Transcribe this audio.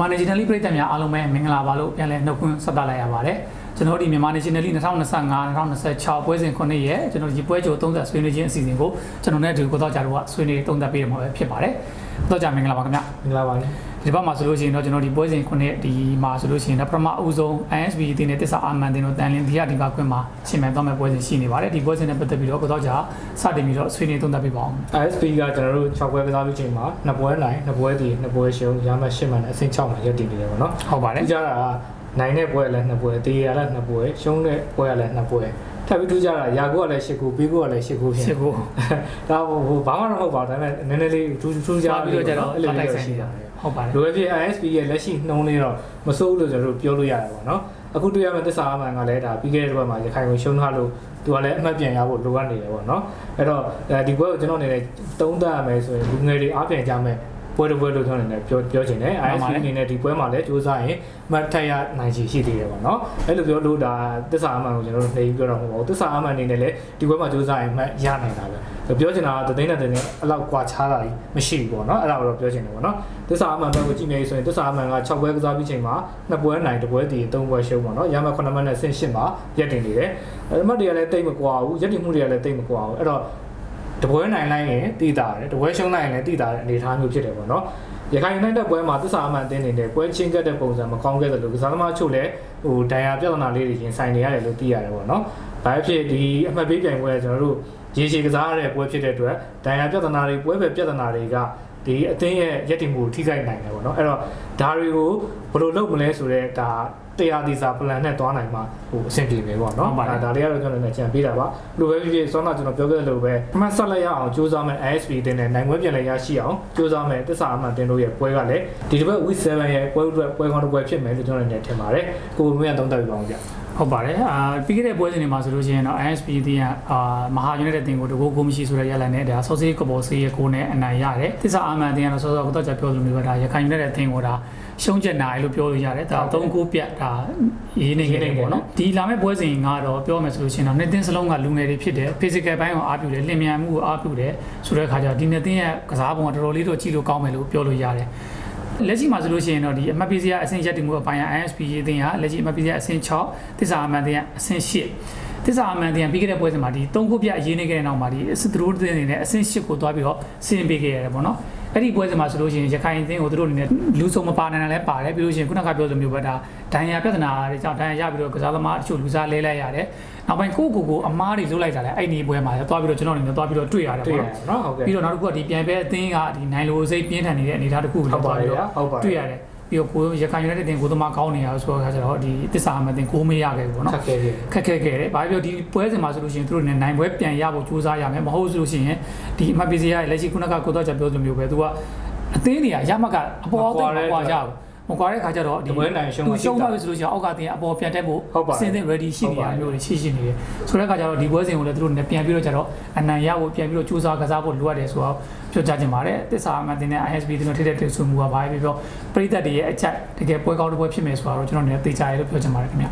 မြန်မာ Nationally ပြည်သက်များအားလုံးပဲမင်္ဂလာပါလို့ပြန်လည်နှုတ်ခွန်းဆက်သလိုက်ရပါတယ်ကျွန်တော်တို့ဒီမြန်မာ Nationally 2025 2026ပွဲစဉ်9ရက်ကျွန်တော်ဒီပွဲကြို30ဆွေးနွေးခြင်းအစီအစဉ်ကိုကျွန်တော်နဲ့ဒီကိုတော့ကြတော့ဆွေးနွေး30ပေးရမှာပဲဖြစ်ပါတယ်တော့ကြမင်္ဂလာပါခင်ဗျမင်္ဂလာပါလေဒီဘက်မှာဆိုလို့ရှိရင်တော့ကျွန်တော်ဒီပွဲစဉ်9ရက်ဒီမှာဆိုလို့ရှိရင်တော့ပထမအဦးဆုံး ISB အတင်းနဲ့တစ္ဆာအာမန်တင်တို့တန်လင်းဒီဟာဒီကခွင့်မှာရှင်မြန်သွားမဲ့ပွဲစဉ်ရှိနေပါတယ်ဒီပွဲစဉ်နဲ့ပတ်သက်ပြီးတော့ကိုတော့ကြစတင်ပြီးတော့ဆွေးနွေးသုံးသပ်ပေးပါအောင် ISP ကကျွန်တော်တို့6ပွဲကစားပြီးချိန်မှာနှစ်ပွဲနိုင်နှစ်ပွဲတည်နှစ်ပွဲရှုံးရမှ8မှန်နဲ့အဆင့်6မှာရပ်တည်နေတယ်ပေါ့နော်ဟုတ်ပါတယ်ထူးခြားတာက နိုင်တဲ့ပွဲလည်းနှစ်ပွဲတည်ရလည်းနှစ်ပွဲရှုံးတဲ့ပွဲလည်းနှစ်ပွဲထပ်ပြီးထူးခြားတာရာကိုကလည်း8ခုပြီးကိုကလည်း8ခုဖြစ်ရှစ်ကိုဒါဟိုဘာမှတော့မဟုတ်ပါဘူးဒါပေမဲ့နည်းနည်းလေးထူးထူးခြားပြီးတော့ကြတော့အဲ့လိုတိုက်လေးဆိုင်ရှိနေတာတာဟုတ်ပါတယ်လိုပဲဖြစ် ISP ရဲ့လက်ရှိနှုံးလေးတော့မစိုးဘူးလို့ကျွန်တော်တို့ပြောလို့ရတယ်ပေါ့နော်အခုတွေ့ရမယ့်သစ္စာအမှန်ကလည်းဒါပြီးခဲ့တဲ့ဘက်မှာရခိုင်ကိုရှုံးထားလို့သူကလည်းအမှတ်ပြန်ရဖို့လိုအပ်နေတယ်ပေါ့နော်အဲ့တော့ဒီပွဲကိုကျွန်တော်အနေနဲ့သုံးသပ်ရမယ်ဆိုရင်လူငယ်တွေအားပြန်ကြမယ် ပွဲတစ်ပွဲလို့ကျွန်တော်အနေနဲ့ပြောပြောချင်တယ် ISP အနေနဲ့ဒီပွဲမှာလည်းစူးစမ်းရင်မှတ်ထက်ရနိုင်ချေရှိသေးတယ်ပေါ့နော်အဲ့လိုပြောလို့ဒါသစ္စာအမှန်ကိုကျွန်တော်တို့နေပြီးပြောတော့မဟုတ်ပါဘူးသစ္စာအမှန်အနေနဲ့လည်းဒီပွဲမှာစူးစမ်းရင်မှတ်ရနိုင်တာပဲပြောချင်တာကသတင်းနဲ့သတင်းအလောက်ကွာခြားတာကြီးမရှိဘူးပေါ့နော်အဲ့ဒါကိုတော့ပြောချင်တယ်ပေါ့နော်သစ္စာအမှန်ဘက်ကိုကြည့်နေဆိုရင်သစ္စာအမှန်က6ပွဲကစားပြီးချိန်မှာ2ပွဲနိုင်2ပွဲတည်3ပွဲရှုံးပါတော့ရမှ9မှတ်နဲ့ဆင့်8မှာရက်တင်နေတယ်အမှတ်တွေကလည်းတိတ်မကွာဘူးရက်တင်မှုတွေကလည်းတိတ်မကွာဘူးအဲ့တော့ တပွဲနိုင်လိုက်ရင်တည်တာတယ်တပွဲရှုံးလိုက်ရင်လည်းတည်တာတဲ့အနေအထားမျိုးဖြစ်တယ်ပေါ့နော်ရခိုင်နိုင်တဲ့ပွဲမှာသစ္စာအမှန်တင်းနေတဲ့ပွဲချင်းကတ်တဲ့ပုံစံမကောင်းခဲ့တယ်လို့ကစားသမားချုပ်လည်း ဟိုဒဏ်ရာပြဿနာလေးတွေရင်ဆိုင်နေရတယ်လို့သိရတယ်ပေါ့နော်။ဘာဖြစ်ဒီအမှတ်ပေးပြိုင်ပွဲကကျွန်တော်တို့ရေရှည်ကစားရတဲ့ပွဲဖြစ်တဲ့အတွက်ဒဏ်ရာပြဿနာတွေပွဲပဲပြဿနာတွေကဒီအသင်းရဲ့ရည်တည်မှုကိုထိခိုက်နိုင်တယ်ပေါ့နော်အဲ့တော့ဒါတွေကိုဘယ်လိုလုပ်မလဲဆိုတော့ဒါတရားဒီစာ plan နဲ့သွားနိုင်မှာဟိုအဆင်ပြေမယ်ပေါ့နော်ဒါဒါလေးကတော့ကျွန်တော်လည်းကြံပေးတာပါလိုပဲဖြစ်ဖြစ်စောနာကျွန်တော်ပြောခဲ့သလိုပဲအမှတ်ဆက်လိုက်ရအောင်စူးစမ်းမယ် ISP တင်တဲ့နိုင်ပွဲပြန်လဲရရှိအောင်စူးစမ်းမယ်တစ္ဆာအမှန်တင်တို့ရဲ့ပွဲကလည်းဒီတစ်ပတ် week 7ရဲ့ပွဲအတွက်ပွဲကောင်းတစ်ပွဲဖြစ်မယ်လို့ကျွန်တော်လည်းထင်ပါတယ်ကိုယ်ကမြတ်သုံးသပ်ပြပါအောင်ဗျဟုတ်ပါတယ်အာပြီးခဲ့တဲ့ပွဲစဉ်တွေမှာဆိုလို့ရှိရင်တော့ ISP တင်ကအာမဟာယူနိုက်တက်တင်ကိုတကိုးကိုမရှိဆိုတဲ့ရလန်နဲ့ဒါဆော့ဆေးကဘောဆေးရဲ့ကိုနဲ့အနိုင်ရတယ်သစ္စာအာမန်တင်ကတော့ဆောစောကတော့ကြပြောလို့မျိုးပဲဒါရခိုင်ယူနိုက်တက်တင်ကိုဒါရှုံးချက်နိုင်လို့ပြောလို့ရတယ်ဒါ၃ခုပြတ်ဒါရေးနေခဲ့တယ်ပေါ့နော်ဒီလာမယ့်ပွဲစဉ်ကတော့ပြောမယ်ဆိုလို့ရှိရင်တော့နှစ်သင်းစလုံးကလူငယ်တွေဖြစ်တယ် physical ဘိုင်းကိုအားပြုတယ်လင်မြန်မှုကိုအားပြုတယ်ဆိုတဲ့အခါကျတော့ဒီနှစ်သင်းရဲ့ကစားပုံကတော်တော်လေးတော့ကြည့်လို့ကောင်းမယ်လို့ပြောလို့ရတယ် လက်ရှိမှာဆိုလို့ရှိရင်တော့ဒီအမှတ်ပေးစရာအဆင့်ရက်တင်မှုအပိုင်းက ISP ရေးတင်ရလက်ရှိအမှတ်ပေးစရာအဆင့်6တစ္ဆာအမှန်တင်ရအဆင့်8တစ္ဆာအမှန်တင်ရပြီးခဲ့တဲ့ပွဲစဉ်မှာဒီ၃ခုပြအရေးနေခဲ့တဲ့နောက်မှာဒီသူတို့တင်နေတဲ့အဆင့်8ကိုတွားပြီးတော့ဆင်ပေးခဲ့ရတယ်ပေါ့နော် အဲ့ဒီပွဲစဉ်မှာဆိုလို့ရှိရင်ရခိုင်အသင်းကိုသူတို့အနေနဲ့လူစုံမပါနိုင်တယ်လည်းပါတယ်ပြီးလို့ရှိရင်ခုနကပြောသလိုမျိုးပဲဒါဒဏ်ရာပြဿနာတွေကြောင့်ဒဏ်ရာရပြီးတော့ကစားသမားတချို့လူစားလဲလိုက်ရတယ်နောက်ပိုင်းကိုကိုကိုအမားတွေလုလိုက်တာလည်းအဲ့ဒီပွဲမှာတွားပြီးတော့ကျွန်တော်အနေနဲ့တွားပြီးတော့တွေ့ရတယ်တွေ့ပေါ့ရနော်နော်ဟုတ်ကဲ့ပြီးတော့နောက်တစ်ခုကဒီပြန်ပဲအသင်းကဒီနိုင်လိုစိတ်ပြင်းထန်နေတဲ့အနေအထားတစ်ခုကိုဟုတ်ပါပြီးရဲ့တော့ဟုတ်ပါတွေ့ရတယ် ပြီးတော့ကိုရခိုင်ယူနိုက်တက်တင်ကိုသမားကောင်းနေရဆိုတော့အခါကျတော့ဒီတစ္ဆာအမတင်ကိုမရခဲ့ဘူးပေါ့နော်ခက်ခဲခဲ့ခက်ခဲခဲ့တယ်ဘာဖြစ်လို့ဒီပွဲစဉ်မှာဆိုလို့ရှိရင်သူတို့နဲ့နိုင်ပွဲပြန်ရဖို့ကြိုးစားရမယ်မဟုတ်ဆိုလို့ရှိရင်ဒီအမှတ်ပေးစရာလက်ရှိခုနကကိုတော့ချက်ပြောသလိုမျိုးပဲသူကအသင်းနေရရမကအပေါ်အောက်တင်မကွာကြဘူး မကွာတဲ့ခါကျတော့ဒီတပွဲနိုင်ရှုံးသူမှရှုံးသွားပြီဆိုလို့ရှိရင်အောက်ကတင်အပေါ်ပြန်တက်ဖို့ဟုတ်ပါအစင်းသင့် ready ရှိနေတာမျိုးတွေရှိရှိနေတယ်ဆိုတဲ့ခါကျတော့ဒီပွဲစဉ်ကိုလည်းသူတို့နဲ့ပြန်ပြီးတော့ကျတော့အနံရဖို့ပြန်ပြီးတော့ကြိုးစားကစားဖို့လိုအပ်တယ်ဆိုတော့ပြောကြချင်ပါတယ်တစ္ဆာအမှန်တင်တဲ့ ISB တင်တို့ထိတဲ့တင်ဆွမှုကဘာပဲပြောပြပြပရိသတ်တွေရဲ့အချက်တကယ်ပွဲကောင်းတစ်ပွဲဖြစ်မယ်ဆိုတော့ကျွန်တော်လည်းသိကြရလို့ပြောချင်ပါတယ်ခင်ဗျာ